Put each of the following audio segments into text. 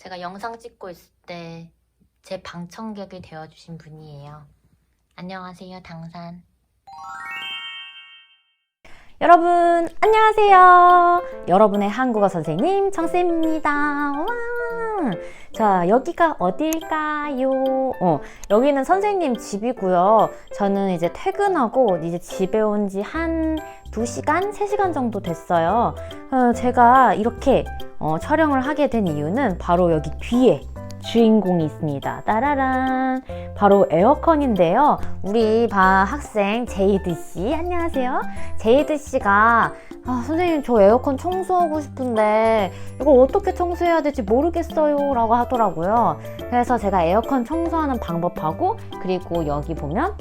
제가 영상 찍고 있을 때 제 방청객이 되어주신 분이에요. 안녕하세요, 당산. 여러분, 안녕하세요. 여러분의 한국어 선생님, 정쌤입니다. 와! 자, 여기가 어딜까요? 어, 여기는 선생님 집이고요. 저는 이제 퇴근하고 이제 집에 온 지 한 2시간, 3시간 정도 됐어요. 어, 제가 이렇게 어, 촬영을 하게 된 이유는 바로 여기 뒤에 주인공이 있습니다. 따라란. 바로 에어컨인데요. 우리 반 학생 제이드 씨, 안녕하세요. 제이드 씨가 아, 선생님 저 에어컨 청소하고 싶은데 이걸 어떻게 청소해야 될지 모르겠어요 라고 하더라고요. 그래서 제가 에어컨 청소하는 방법하고 그리고 여기 보면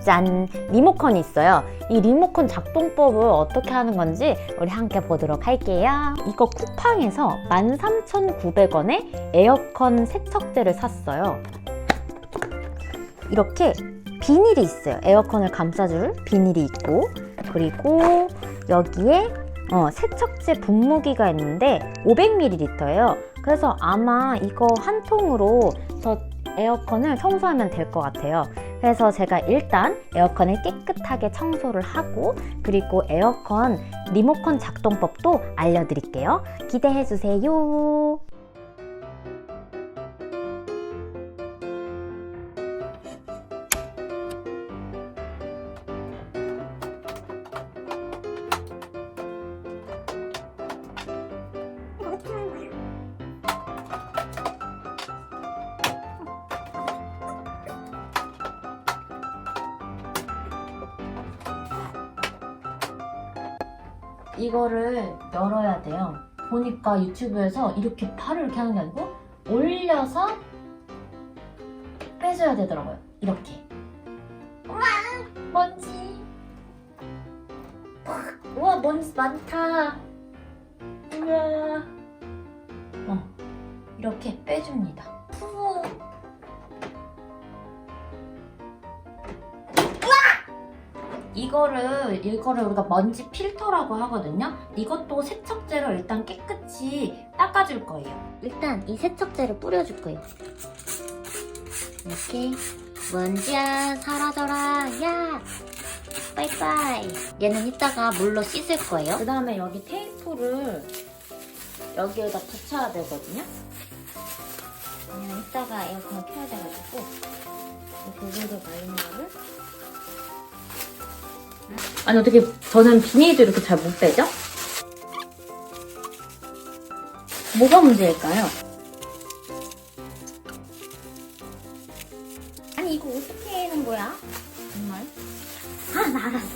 짠! 리모컨이 있어요. 이 리모컨 작동법을 어떻게 하는 건지 우리 함께 보도록 할게요. 이거 쿠팡에서 13,900원에 에어컨 세척제를 샀어요. 이렇게 비닐이 있어요. 에어컨을 감싸줄 비닐이 있고 그리고 여기에 어, 세척제 분무기가 있는데 500ml예요. 그래서 아마 이거 한 통으로 저 에어컨을 청소하면 될 것 같아요. 그래서 제가 일단 에어컨을 깨끗하게 청소를 하고 그리고 에어컨 리모컨 작동법도 알려드릴게요. 기대해 주세요. 이거를 열어야 돼요. 보니까 유튜브에서 이렇게 팔을 이렇게 하는 게 아니고 올려서 빼줘야 되더라고요. 이렇게. 우와, 먼지. 우와, 먼지 많다. 우와. 어, 이렇게 빼줍니다. 이거를 이거를 우리가 먼지 필터라고 하거든요. 이것도 세척제로 일단 깨끗이 닦아줄 거예요. 일단 이 세척제를 뿌려줄 거예요. 이렇게 먼지야 사라져라 야 빠이빠이 얘는 이따가 물로 씻을 거예요. 그 다음에 여기 테이프를 여기에다 붙여야 되거든요. 왜냐면 이따가 에어컨을 켜야 돼가지고 이 부분들 말린 거를 아니 어떻게 저는 비닐도 이렇게 잘 못 빼죠? 뭐가 문제일까요? 아니 이거 어떻게 해는 거야? 정말? 아, 나 알았어.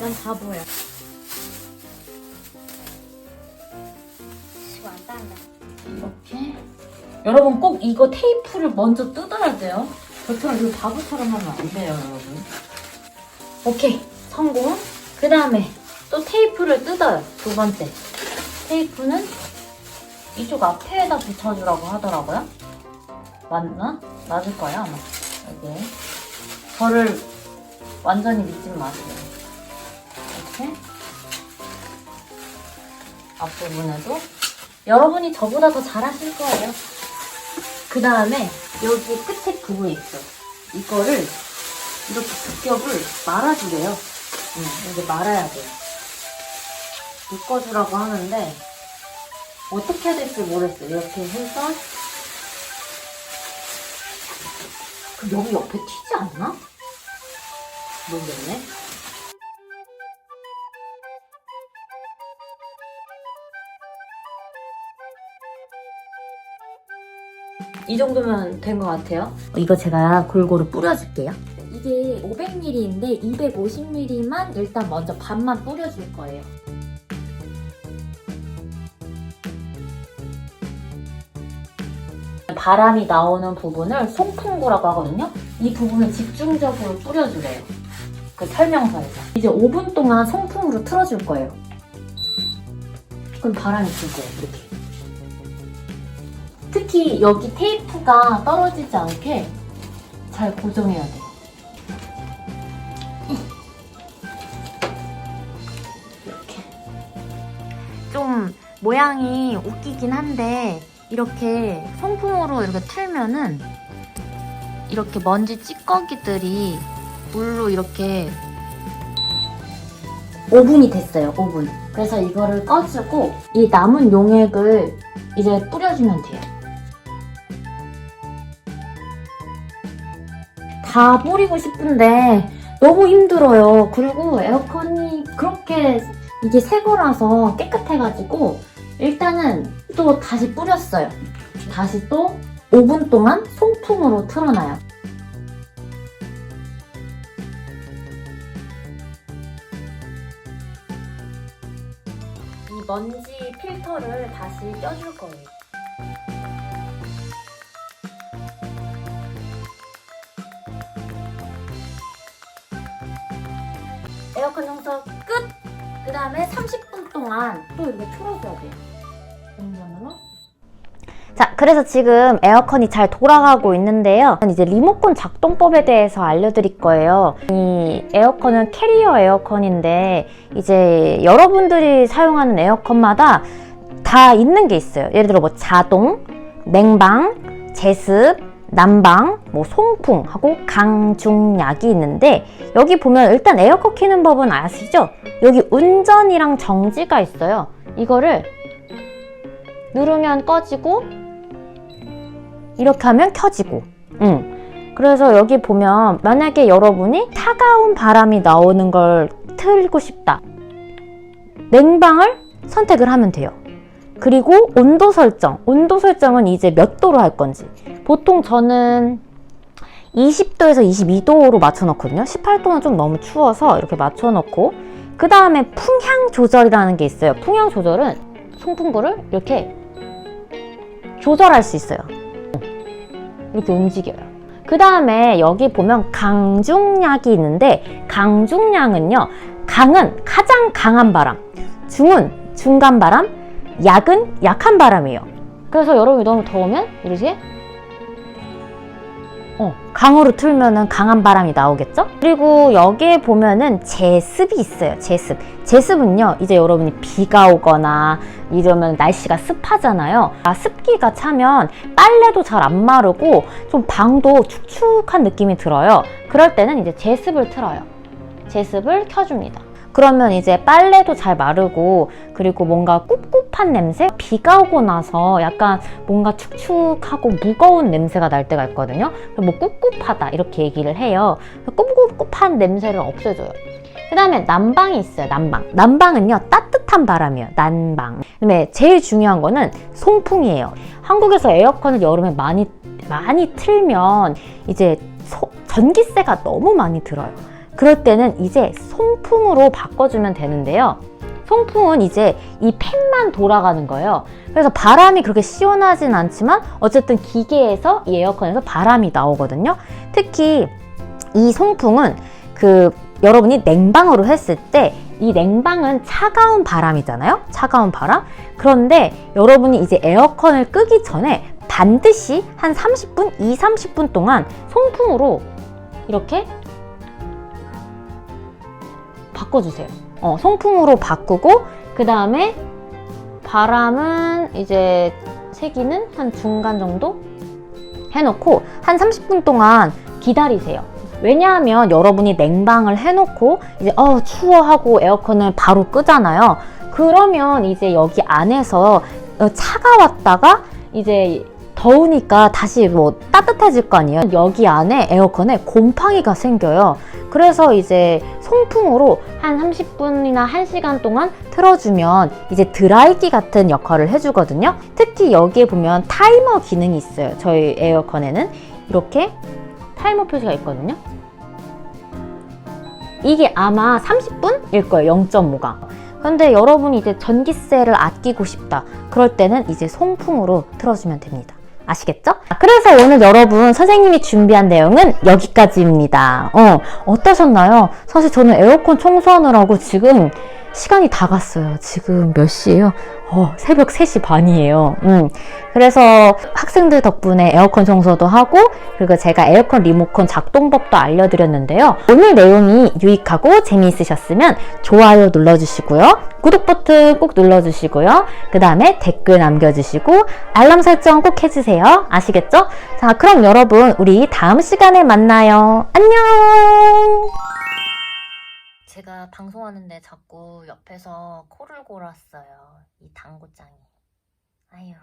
난 바보야. 이거 안 딴다. 이렇게. 여러분 꼭 이거 테이프를 먼저 뜯어야 돼요. 저처럼 이거 바보처럼 하면 안 돼요, 여러분. 오케이. 성공. 그 다음에 또 테이프를 뜯어요 두 번째. 테이프는 이쪽 앞에다 붙여주라고 하더라고요. 맞나? 맞을 거예요 아마. 여기 저를 완전히 믿지 마세요 이렇게. 앞부분에도. 여러분이 저보다 더 잘하실 거예요. 그 다음에 여기 끝에 그거 있어 이거를 이렇게 겹을 말아주래요. 응, 이게 말아야 돼요. 묶어주라고 하는데 어떻게 해야 될지 모르겠어요. 이렇게 해서 그 여기 옆에 튀지 않나? 모르겠네. 이 정도면 된 것 같아요. 이거 제가 골고루 뿌려줄게요. 이게 500ml인데 250ml만 일단 먼저 반만 뿌려줄 거예요. 바람이 나오는 부분을 송풍구라고 하거든요. 이 부분을 집중적으로 뿌려주래요. 그 설명서에서. 이제 5분 동안 송풍으로 틀어줄 거예요. 그럼 바람이 불 거예요, 이렇게. 특히 여기 테이프가 떨어지지 않게 잘 고정해야 돼요. 모양이 웃기긴 한데 이렇게 송풍으로 이렇게 틀면은 이렇게 먼지 찌꺼기들이 물로 이렇게 5분이 됐어요, 5분. 그래서 이거를 꺼주고 이 남은 용액을 이제 뿌려주면 돼요. 다 뿌리고 싶은데 너무 힘들어요. 그리고 에어컨이 그렇게 이게 새 거라서 깨끗해가지고 일단은 또 다시 뿌렸어요. 다시 또 5분 동안 송풍으로 틀어놔요. 이 먼지 필터를 다시 껴줄 거예요. 다음에 30분 동안 또 이렇게 틀어줘야 돼요. 동전으로. 자, 그래서 지금 에어컨이 잘 돌아가고 있는데요. 이제 리모컨 작동법에 대해서 알려드릴 거예요. 이 에어컨은 캐리어 에어컨인데, 이제 여러분들이 사용하는 에어컨마다 다 있는 게 있어요. 예를 들어 뭐 자동, 냉방, 제습, 난방, 뭐 송풍하고 강중약이 있는데, 여기 보면 일단 에어컨 키는 법은 아시죠? 여기 운전이랑 정지가 있어요. 이거를 누르면 꺼지고 이렇게 하면 켜지고 응. 그래서 여기 보면 만약에 여러분이 차가운 바람이 나오는 걸 틀고 싶다 냉방을 선택을 하면 돼요 그리고 온도 설정 온도 설정은 이제 몇 도로 할 건지 보통 저는 20도에서 22도로 맞춰 놓거든요 18도는 좀 너무 추워서 이렇게 맞춰 놓고 그 다음에 풍향 조절이라는 게 있어요 풍향 조절은 송풍구를 이렇게 조절할 수 있어요. 이렇게 움직여요. 그 다음에 여기 보면 강중약이 있는데 강중량은요. 강은 가장 강한 바람, 중은 중간 바람, 약은 약한 바람이에요. 그래서 여름이 너무 더우면 이렇게 어, 강으로 틀면은 강한 바람이 나오겠죠? 그리고 여기에 보면은 제습이 있어요. 제습. 제습은요, 이제 여러분이 비가 오거나 이러면 날씨가 습하잖아요. 아, 습기가 차면 빨래도 잘 안 마르고 좀 방도 축축한 느낌이 들어요. 그럴 때는 이제 제습을 틀어요. 제습을 켜줍니다. 그러면 이제 빨래도 잘 마르고 그리고 뭔가 꿉꿉 한 냄새? 비가 오고 나서 약간 뭔가 축축하고 무거운 냄새가 날 때가 있거든요. 뭐 꿉꿉하다 이렇게 얘기를 해요. 꿉꿉한 냄새를 없애줘요. 그 다음에 난방이 있어요. 난방. 난방은요 따뜻한 바람이에요. 난방. 그다음에 제일 중요한 거는 송풍이에요. 한국에서 에어컨을 여름에 많이 많이 틀면 이제 소- 전기세가 너무 많이 들어요. 그럴 때는 이제 송풍으로 바꿔주면 되는데요. 송풍은 이제 이 팬만 돌아가는 거예요. 그래서 바람이 그렇게 시원하진 않지만 어쨌든 기계에서 이 에어컨에서 바람이 나오거든요. 특히 이 송풍은 그 여러분이 냉방으로 했을 때 이 냉방은 차가운 바람이잖아요. 차가운 바람. 그런데 여러분이 이제 에어컨을 끄기 전에 반드시 한 30분, 2, 30분 동안 송풍으로 이렇게 바꿔주세요. 어, 송풍으로 바꾸고 그 다음에 바람은 이제 세기는 한 중간 정도 해놓고 한 30분 동안 기다리세요. 왜냐하면 여러분이 냉방을 해놓고 이제 어 추워 하고 에어컨을 바로 끄잖아요. 그러면 이제 여기 안에서 어, 차가웠다가 이제 더우니까 다시 뭐 따뜻해질 거 아니에요. 여기 안에 에어컨에 곰팡이가 생겨요. 그래서 이제 송풍으로 한 30분이나 1시간 동안 틀어주면 이제 드라이기 같은 역할을 해주거든요. 특히 여기에 보면 타이머 기능이 있어요. 저희 에어컨에는 이렇게 타이머 표시가 있거든요. 이게 아마 30분일 거예요. 0.5가. 근데 여러분이 이제 전기세를 아끼고 싶다. 그럴 때는 이제 송풍으로 틀어주면 됩니다. 아시겠죠? 그래서 오늘 여러분 선생님이 준비한 내용은 여기까지입니다. 어, 어떠셨나요? 사실 저는 에어컨 청소하느라고 지금 시간이 다 갔어요. 지금 몇 시예요? 어, 새벽 3시 반이에요. 음. 그래서 학생들 덕분에 에어컨 청소도 하고 그리고 제가 에어컨 리모컨 작동법도 알려드렸는데요. 오늘 내용이 유익하고 재미있으셨으면 좋아요 눌러주시고요. 구독 버튼 꼭 눌러주시고요. 그 다음에 댓글 남겨주시고 알람 설정 꼭 해주세요. 아시겠죠? 자, 그럼 여러분 우리 다음 시간에 만나요. 안녕! 제가 방송하는데 자꾸 옆에서 코를 골았어요. 이 당구장이. 아유.